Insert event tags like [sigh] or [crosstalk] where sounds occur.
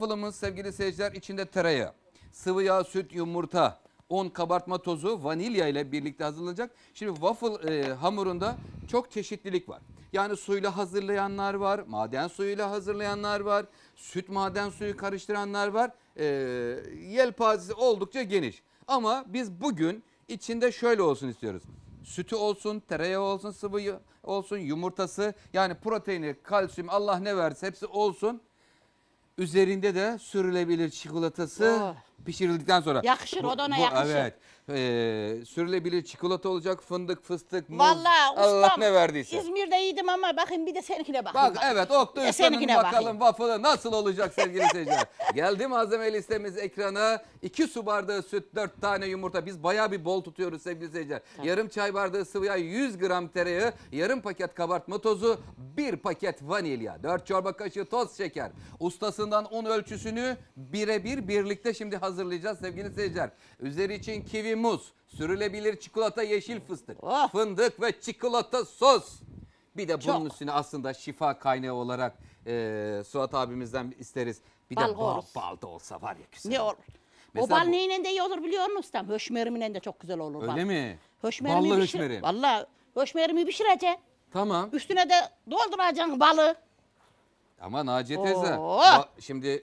Waffle'ımız sevgili seyirciler içinde tereyağı, sıvı yağ, süt, yumurta, un, kabartma tozu, vanilya ile birlikte hazırlanacak. Şimdi waffle e, hamurunda çok çeşitlilik var. Yani suyla hazırlayanlar var, maden suyuyla hazırlayanlar var, süt maden suyu karıştıranlar var. E, yelpazesi oldukça geniş. Ama biz bugün içinde şöyle olsun istiyoruz. Sütü olsun, tereyağı olsun, sıvı olsun, yumurtası yani proteini, kalsiyum Allah ne verse hepsi olsun. Üzerinde de sürülebilir çikolatası Oh. Pişirildikten sonra. Yakışır, o da ona yakışır. Evet. Ee, sürülebilir çikolata olacak, fındık, fıstık, muz. Vallahi Allah ustam ne verdiyse. İzmir'de yedim ama bakın bir de seninkine bakın. Bak evet de Usta'nın seninkine bakalım bakayım. waffle'ı nasıl olacak sevgili seyirciler. [laughs] Geldi malzeme listemiz ekrana. 2 su bardağı süt, 4 tane yumurta. Biz bayağı bir bol tutuyoruz sevgili seyirciler. Yarım çay bardağı sıvı yağ, 100 gram tereyağı, yarım paket kabartma tozu, 1 paket vanilya, 4 çorba kaşığı toz şeker. Ustasından un ölçüsünü birebir birlikte şimdi hazırlayacağız sevgili seyirciler. Üzeri için kivi muz, sürülebilir çikolata, yeşil fıstık, Oh. fındık ve çikolata sos. Bir de bunun Çok. üstüne aslında şifa kaynağı olarak e, Suat abimizden isteriz. Bir de Bal bal, koyarız. bal da olsa var ya güzel. Ne olur? Mesela o bal bu- neyle de iyi olur biliyor musun ustam? Höşmerimle de çok güzel olur bal. Öyle mi? Höşmerimi Ballı pişir- höşmerim. Vallahi höşmerimi pişireceksin. Tamam. Üstüne de dolduracaksın balı. Ama Naciye teyze Oo. ba- şimdi